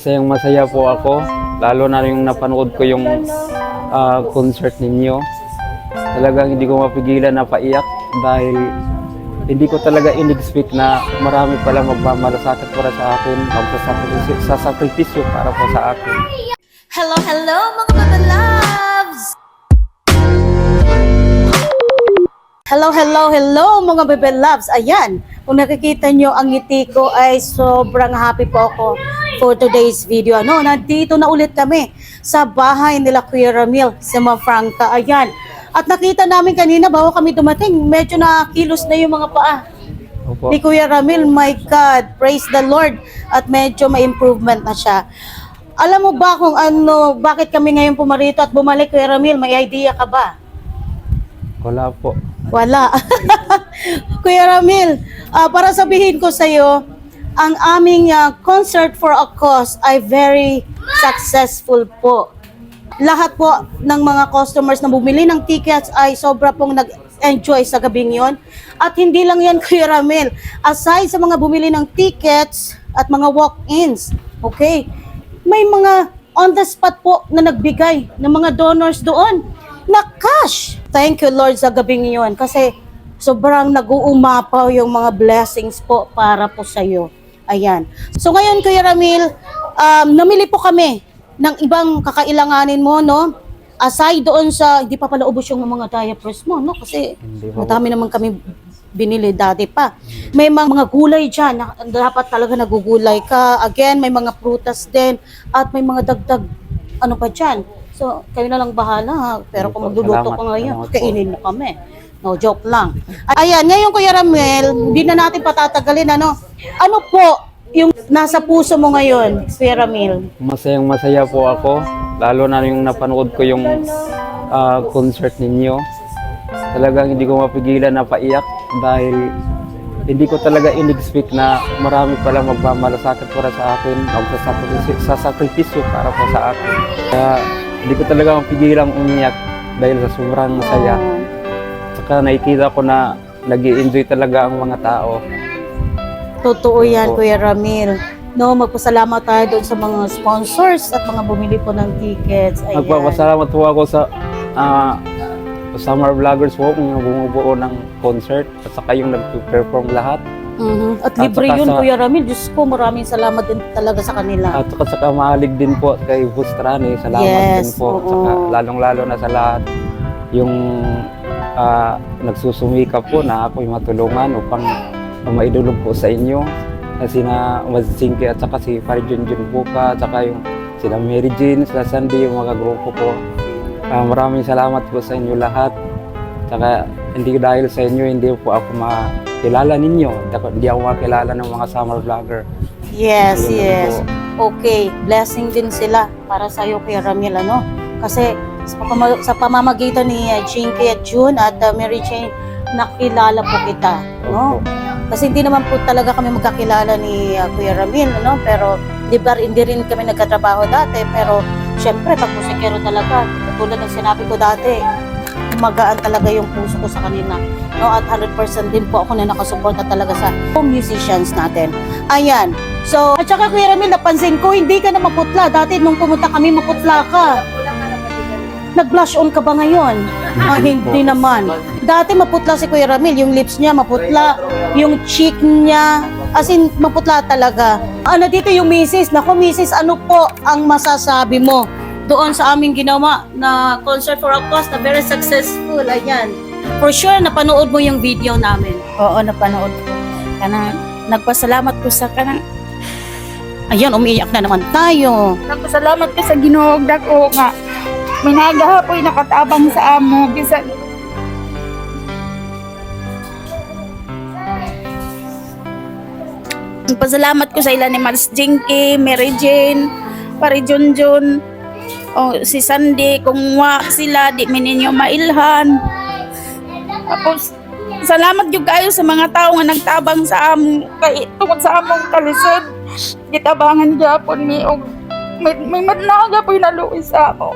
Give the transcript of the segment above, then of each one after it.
Masayang masaya po ako, lalo na yung napanood ko yung ah, concert ninyo. Talagang hindi ko mapigilan na paiyak dahil hindi ko talaga in-expect na marami palang magmamalasakit para sa akin, magsasakripisyo sasakripisyo para po sa akin. Hello, hello mga loves! Hello, hello, hello mga bebe loves. Ayan, kung nakikita nyo ang ngiti ko ay sobrang happy po ako for today's video. Ano, nandito na ulit kami sa bahay nila Kuya Ramil, sa Ma'am Franca. Ayan. At nakita namin kanina bago kami dumating, medyo nakilos na yung mga paa Opo. ni Kuya Ramil. My God, praise the Lord. At medyo may improvement na siya. Alam mo ba kung ano, bakit kami ngayon pumarito at bumalik Kuya Ramil? May idea ka ba? Wala po. Wala. Kuya Ramil, ah, para sabihin ko sa iyo, ang aming ah, concert for a cause ay very successful po. Lahat po ng mga customers na bumili ng tickets ay sobra pong nag-enjoy sa gabing yon. At hindi lang yan, Kuya Ramil. Aside sa mga bumili ng tickets at mga walk-ins, okay, may mga on the spot po na nagbigay ng mga donors doon na cash. Thank you Lord sa gabing iyon kasi sobrang nag-uumapaw yung mga blessings po para po sa iyo. Ayan. So ngayon Kuya Ramil, um, namili po kami ng ibang kakailanganin mo, no? Aside doon sa, hindi pa pala ubos yung mga diapers mo, no? Kasi madami naman kami binili dati pa. May mga, gulay dyan na dapat talaga nagugulay ka. Again, may mga prutas din at may mga dagdag ano pa dyan. So, kayo na lang bahala ha. Pero kung magluluto ka ngayon, kainin mo kami. No, joke lang. Ayan, ngayon Kuya Ramel, hindi na natin patatagalin, ano? Ano po yung nasa puso mo ngayon, Kuya Ramel? Masayang masaya po ako, lalo na yung napanood ko yung ah, concert ninyo. Talagang hindi ko mapigilan na paiyak dahil hindi ko talaga in-expect na marami palang magmamalasakit para sa akin, magsasakripisyo sasakripisyo para po sa akin. Kaya hindi ko talaga mapigilang umiyak dahil sa sobrang saya. Saka nakikita ko na nag enjoy talaga ang mga tao. Totoo yan. Kuya Ramil. No, magpasalamat tayo doon sa mga sponsors at mga bumili po ng tickets. Ayan. Nagpapasalamat po ako sa ah, summer vloggers po kung bumubuo ng concert at saka yung nag-perform lahat. Mhm. At At libre saka yun, sa- Kuya Ramil. Diyos ko, maraming salamat din talaga sa kanila. At saka, saka mahalig din po kay Bustrani. Salamat Yes, din po. oo. Saka lalong-lalo na sa lahat yung ah, nagsusumikap po na ako yung matulungan upang maidulog po sa inyo. Na sina Mazzinke at saka si Farjun Jun Buka at saka yung sila Mary Jane, sila Sandy, yung mga grupo ko. Ah, maraming salamat po sa inyo lahat. Saka hindi dahil sa inyo, hindi po ako makilala ninyo. Hindi ako makilala ng mga summer vlogger. Yes, lang yes. po. Okay, blessing din sila para sa iyo, Kuya Ramil, ano? Kasi sa, pamama- sa pamamagitan ni uh, Jinky at June at uh, Mary Jane, nakilala po kita, no? Kasi hindi naman po talaga kami magkakilala ni uh, Kuya Ramil, ano? Pero di ba hindi rin kami nagkatrabaho dati, pero syempre pag musikero talaga, tulad ng sinabi ko dati, magaan talaga yung puso ko sa kanila. No, at 100% din po ako na nakasuporta talaga sa musicians natin. Ayan. So, at saka Kuya Ramil, napansin ko, hindi ka na maputla. Dati nung pumunta kami, maputla ka. Nag-blush on ka ba ngayon? Ah, hindi naman. Dati maputla si Kuya Ramil, yung lips niya maputla, yung cheek niya, as in maputla talaga. Ano dito yung misis? Nako misis, ano po ang masasabi mo doon sa aming ginawa na concert for a cause na very successful? Ayan. For sure, napanood mo yung video namin. Oo, napanood ko. Kanang nagpasalamat ko sa kanang Ayan, umiiyak na naman tayo. nagpasalamat ko sa Ginoo dako nga may nagahapoy nakatabang sa amo bisan Nagpasalamat ko sa ila ni Mars Jinky, Mary Jane, Pari Junjun, o si Sandy, kung wa sila, di min ninyo mailhan. Tapos, salamat yung kayo sa mga tao nga nagtabang sa amo, kay tungkol sa among kalisod. Gitabangan gyapon mi og may may madnaga po naluoy sa amo.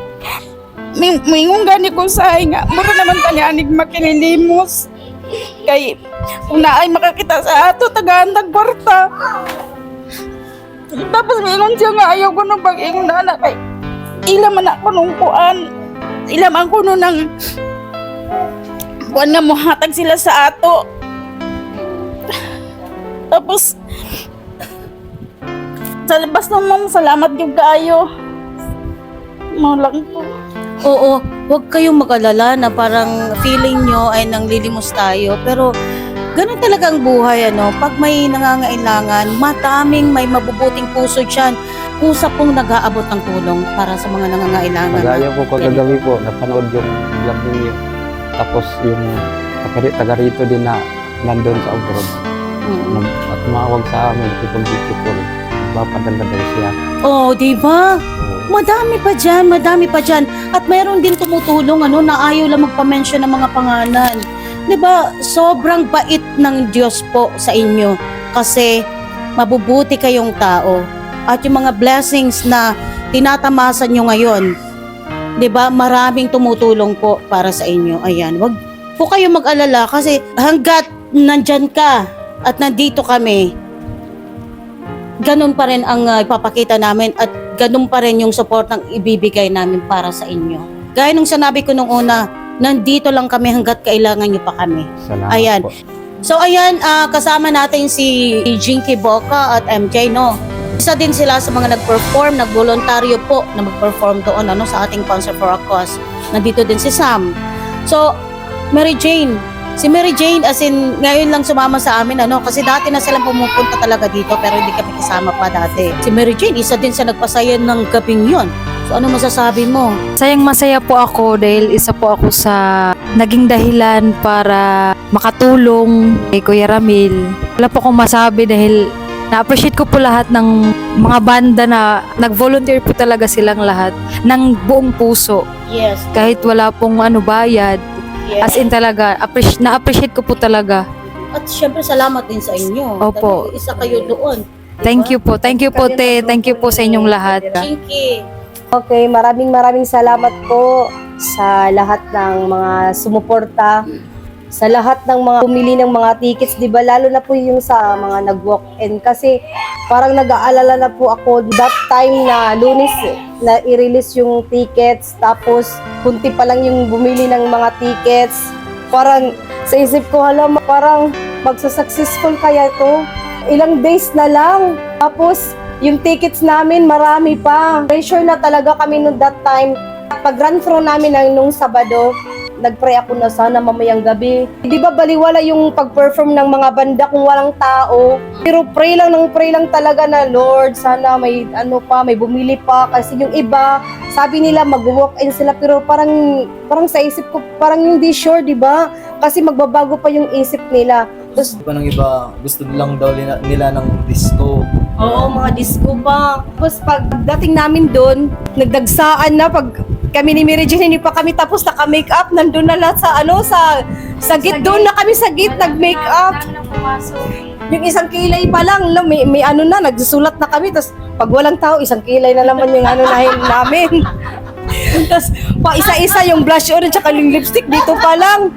May mingon gani ko sa nga, mura naman tani anig makililimos. Kay kung naay makakita sa ato tagaan tag kwarta. Tapos mayroon siya nga ayaw ko nung pag-ingon na anak kay ila man ako nung kuan. Ila man ko nung nang kuan nga muhatag sila sa ato. Tapos sa labas naman, salamat yung kayo. Mo lang po. Oo, huwag kayong mag-alala na parang feeling nyo ay nanglilimos tayo. Pero ganun talaga ang buhay, ano. Pag may nangangailangan, mataming may mabubuting puso dyan. Kusa pong nag-aabot ng tulong para sa mga nangangailangan. Magaya po kagagabi po, napanood yung vlog ninyo. Tapos yung taga, rito din na nandun sa abroad. Mm. Nag- At tumawag sa amin, kitong call. Papadala daw siya. Oh, di ba? Madami pa dyan, madami pa dyan. At mayroon din tumutulong ano, na ayaw lang magpa-mention ng mga pangalan. ba Sobrang bait ng Diyos po sa inyo. Kasi mabubuti kayong tao. At yung mga blessings na tinatamasan nyo ngayon, ba maraming tumutulong po para sa inyo. Ayan, wag po kayo mag-alala kasi hanggat nandyan ka at nandito kami, ganun pa rin ang uh, ipapakita namin at ganun pa rin yung support ng ibibigay namin para sa inyo. Gaya nung sinabi ko nung una, nandito lang kami hanggat kailangan nyo pa kami. salamat Ayan. po. So ayan, ah, kasama natin si Jinky Boca at MJ, no? Isa din sila sa mga nag-perform, nag-voluntaryo po na mag-perform doon ano, sa ating Concert for a Cause. Nandito din si Sam. So, Mary Jane, si Mary Jane as in ngayon lang sumama sa amin ano kasi dati na silang pumupunta talaga dito pero hindi kami kasama pa dati. Si Mary Jane isa din sa nagpasaya ng gabing yon. So ano masasabi mo? Sayang masaya po ako dahil isa po ako sa naging dahilan para makatulong kay Kuya Ramil. Wala po akong masabi dahil na-appreciate ko po lahat ng mga banda na nag-volunteer po talaga silang lahat ng buong puso. Yes. Kahit wala pong ano bayad. Yes. As in talaga, appreciate, na-appreciate ko po talaga. At syempre salamat din sa inyo. Opo. Dahil Isa kayo doon. Thank you po. Thank you po, te. Thank you po sa inyong lahat. Jinky. Okay, maraming maraming salamat po sa lahat ng mga sumuporta, sa lahat ng mga pumili ng mga tickets, 'di ba? Lalo na po yung sa mga nag-walk-in kasi parang nag-aalala na po ako that time na Lunes na i-release yung tickets tapos kunti pa lang yung bumili ng mga tickets. Parang sa isip ko, hala, parang magsa-successful kaya to. Ilang days na lang. Tapos yung tickets namin marami pa. Pressure na talaga kami noon that time. Pag run through namin ng nung Sabado, nagpray ako na sana mamayang gabi. Di ba baliwala yung pag-perform ng mga banda kung walang tao. Pero pray lang ng pray lang talaga na Lord, sana may ano pa, may bumili pa. Kasi yung iba, sabi nila mag-walk-in sila pero parang parang sa isip ko parang hindi sure, di ba? Kasi magbabago pa yung isip nila. Tapos pa ng iba, gusto lang daw nila ng disco. Oo, mga disco pa. Tapos pagdating namin doon, nagdagsaan na pag kami ni Mary Jane, hindi pa kami tapos naka-make up, nandun na lahat sa ano, sa, sa gate, doon na kami sa gate, nag-make up. Yung isang kilay pa lang, may, may ano na, nagsusulat na kami, tapos pag walang tao, isang kilay na naman yung ano na namin. tapos pa isa-isa yung blush on at yung lipstick dito pa lang.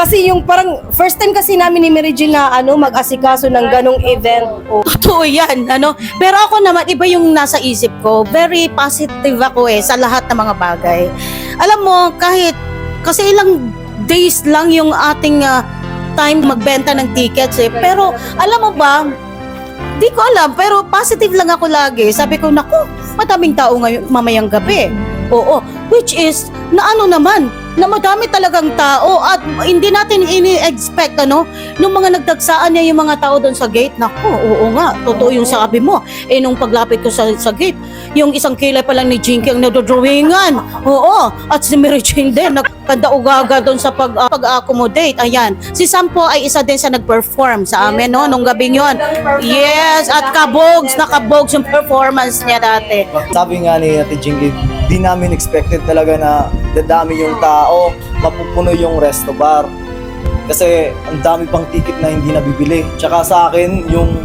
Kasi yung parang first time kasi namin ni Mary Jane na ano mag-asikaso ng ganong event. Oh. Totoo yan, ano? Pero ako naman, iba yung nasa isip ko. Very positive ako eh sa lahat ng mga bagay. Alam mo, kahit, kasi ilang days lang yung ating ah, time magbenta ng tickets eh. Pero, alam mo ba, di ko alam, pero positive lang ako lagi. Sabi ko, naku, madaming tao ngayon, mamayang gabi. Oo, which is, na ano naman, na madami talagang tao at hindi natin ini-expect ano nung mga nagdagsaan niya yung mga tao doon sa gate. Nako oo nga totoo yung sabi mo. Eh nung paglapit ko sa, sa gate yung isang kilay pa lang ni Jinky ang nadodrawingan. Oo at si Mary Jane din nagkanda ugaga doon sa pag, ah, pag-accommodate. Ayan si Sam po ay isa din sa nag-perform sa amin no nung gabing yon yes at kabogs nakabogs yung performance niya dati. Sabi nga ni Ate Jinky, di namin expected talaga na dadami yung tao, mapupuno yung resto bar. Kasi ang dami pang ticket na hindi nabibili. Tsaka sa akin, yung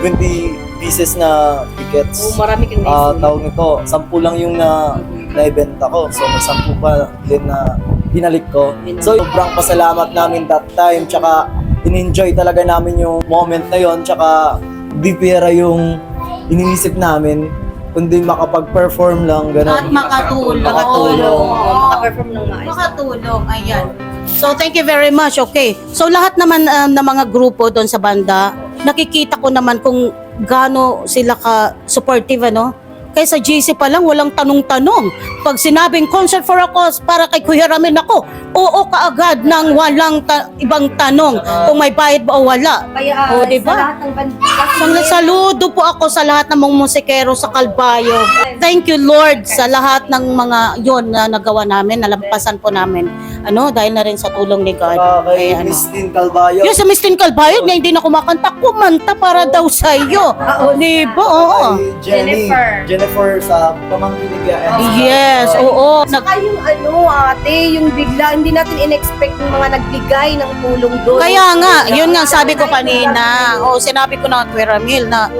20 pieces na tickets, marami kang ah tawag nito, 10 lang yung na naibenta ko. So may 10 pa din na binalik ko. So sobrang pasalamat namin that time. Tsaka in-enjoy talaga namin yung moment na yon Tsaka bibira yung iniisip namin, kundi makapag-perform lang, At gano'n. makatulong. Makatulong. Makaperform ng maayos. Makatulong, ayan. So, thank you very much. Okay. So, lahat naman um, ng mga grupo doon sa banda, nakikita ko naman kung gaano sila ka-supportive, ano? Kaya sa GC pa lang, walang tanong-tanong. Pag sinabing concert for a cause para kay Kuya Ramin ako, oo kaagad nang walang ta- ibang tanong kung may bayad ba o wala. Kaya O, di ba? sa lahat ng band- saludo po ako sa lahat ng mga musikero sa Kalbayo. Thank you Lord sa lahat ng mga yon na nagawa namin, nalampasan po namin. Ano, dahil na rin sa tulong ni God. Uh, kay Kaya ano. Miss Tin Calvayo. Yung sa Miss Tin Calbayo, na hindi na kumakanta, kumanta para daw sa iyo. Di ba? Oo. Kay Jenny. Jennifer. sa pamangkin ni. Yes, oo. Nag- Saka yung ano ate, yung bigla, hindi natin in-expect yung mga nagbigay ng tulong doon. Kaya nga, yun nga sabi ko kanina. O sinabi ko na kay Ramil na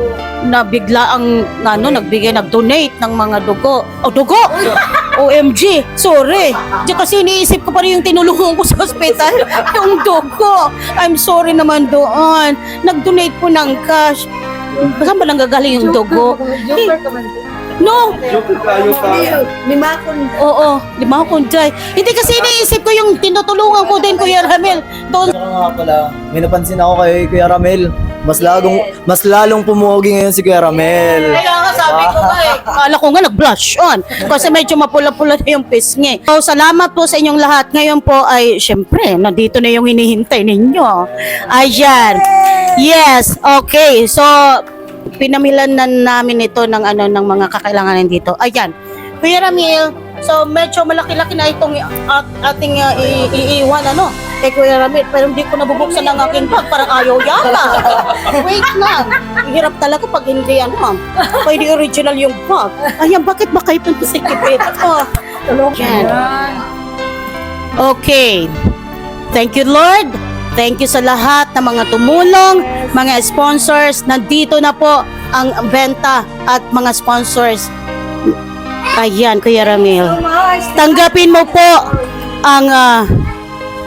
na bigla ang ano, nagbigay, nag-donate ng mga dugo. O dugo! OMG, sorry. Di kasi iniisip ko pa rin yung tinulungan ko sa hospital, yung dugo. I'm sorry naman doon. Nag-donate po ng cash. Saan ba nanggagaling yung dugo? Joker ka man. No, Joke kayo ka. Mimakon. oo, lima akong jay. Hindi kasi iniisip ko yung tinutulungan ko din, Kuya Ramil. Doon Saka nga pala, may napansin ako kay Kuya Ramel. Mas lalong, mas lalong pumugi ngayon si Kuya Ramel. Kaya sabi ko nga eh, akala ko nga nag-blush on. Kasi medyo mapula-pula na yung pisngi. So, salamat po sa inyong lahat. Ngayon po ay, syempre, nandito na yung hinihintay ninyo. Ayan. Yes, okay. So, pinamilan na namin ito ng ano ng mga kakailanganin dito. Ayan. Kuya Ramil, so medyo malaki-laki na itong at, ating uh, iiwan ano kay Kuya Ramil pero hindi ko nabubuksan ang aking bag parang ayaw yata. Wait lang. Hirap talaga pag hindi ano ma'am. Pwede original yung bag. Ayan, bakit ba kayo kibit? Oh. Yan. Okay. Thank you Lord. Thank you sa lahat ng mga tumulong, mga sponsors. Nandito na po ang benta at mga sponsors. Ayan, Kuya Ramil. Tanggapin mo po ang ah,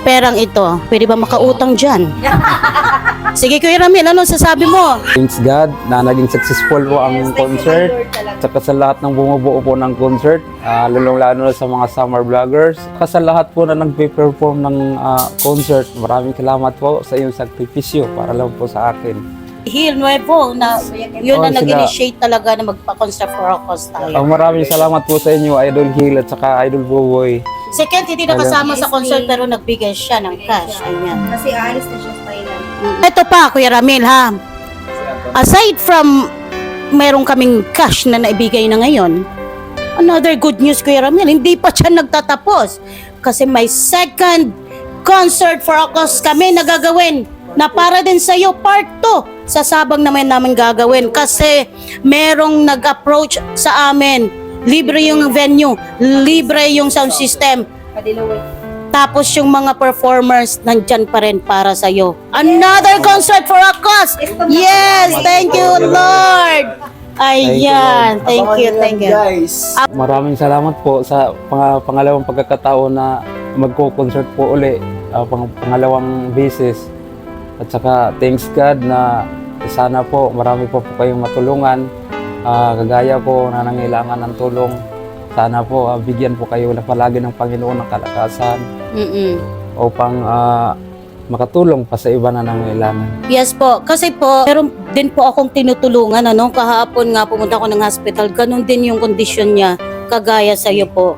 perang ito. Pwede ba makautang dyan? Sige, Kuya Ramil, ano sasabi mo? Thanks God na naging successful po ang concert. Saka sa lahat ng bumubuo po ng concert, uh, lalong-lalo na sa mga summer vloggers. Saka sa lahat po na nagpe-perform ng ah, concert, maraming salamat po sa iyong sakripisyo para lang po sa akin. Hill Nuevo, na yun Oh, na nag-initiate talaga na magpa-concert for cause tayo. Ang maraming salamat po sa inyo, Idol Hill at saka Idol Boboy. Second, hindi na kasama sa concert pero nagbigay siya ng cash. Ayan. Kasi aalis na siya sa Thailand. Ito pa, Kuya Ramil, ha? Aside from meron kaming cash na naibigay na ngayon, another good news, Kuya Ramil, hindi pa siya nagtatapos. Kasi may second concert for a cause kami na gagawin na para din sa iyo part 2 sa sabang naman namin gagawin kasi merong nag-approach sa amin libre yung venue libre yung sound system tapos yung mga performers nandyan pa rin para sa iyo. Another concert for a cause. Yes, thank you Lord. Ayan, thank you, thank you. Guys. Maraming salamat po sa pang- pangalawang pagkakataon na magko-concert po uli, ah, pang- pangalawang beses. At saka thanks God na sana po marami po po kayong matulungan. Ah, kagaya ko na nangailangan ng tulong. Sana po ah, bigyan po kayo na palagi ng Panginoon ng kalakasan Mm-mm. upang ah, makatulong pa sa iba na nangailangan. Yes po, kasi po, meron din po akong tinutulungan, ano, kahapon nga pumunta ako ng hospital, ganun din yung kondisyon niya, kagaya sa iyo po,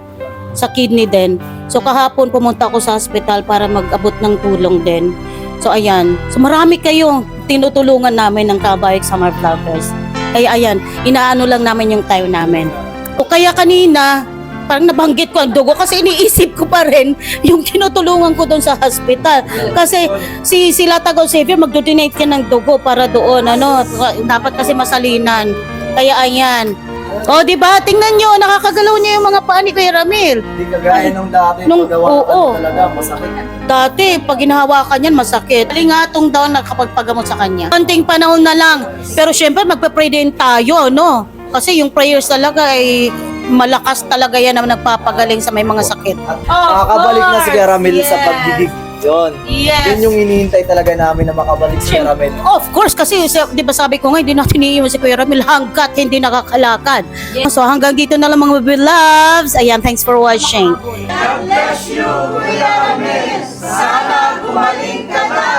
sa kidney din. So kahapon pumunta ako sa hospital para mag-abot ng tulong din. So ayan, so marami kayong tinutulungan namin ng Kabayag Summer Vloggers. Kaya ayan, inaano lang namin yung time namin. O kaya kanina, parang nabanggit ko ang dugo kasi iniisip ko pa rin yung tinutulungan ko doon sa hospital. Kasi si sila Tago Xavier magdo-donate ng dugo para doon ano dapat kasi masalinan kaya ayan o di ba tingnan nyo nakakagalaw niya yung mga paa ni Kuya Ramil Hindi kagaya nung dati. Nung- Nung, oo. talaga, masakit. dati pag hinahawakan yan masakit lingatong daw nakapagpagamot sa kanya konting panahon na lang pero syempre magpe-pray din tayo no kasi yung prayers talaga ay malakas talaga yan na nagpapagaling sa may mga sakit At nakakabalik na si Kuya Ramel sa yes. Yun. Yes. Yun yung hinihintay talaga namin na makabalik si Ramel. Of course, kasi sa- di ba sabi ko nga, hindi natin iiwan si Kuya Ramil hanggat hindi nakakalakad. So hanggang dito na lang mga baby loves. Ayan, thanks for watching. God bless you, Kuya Ramil. Sana gumaling ka na.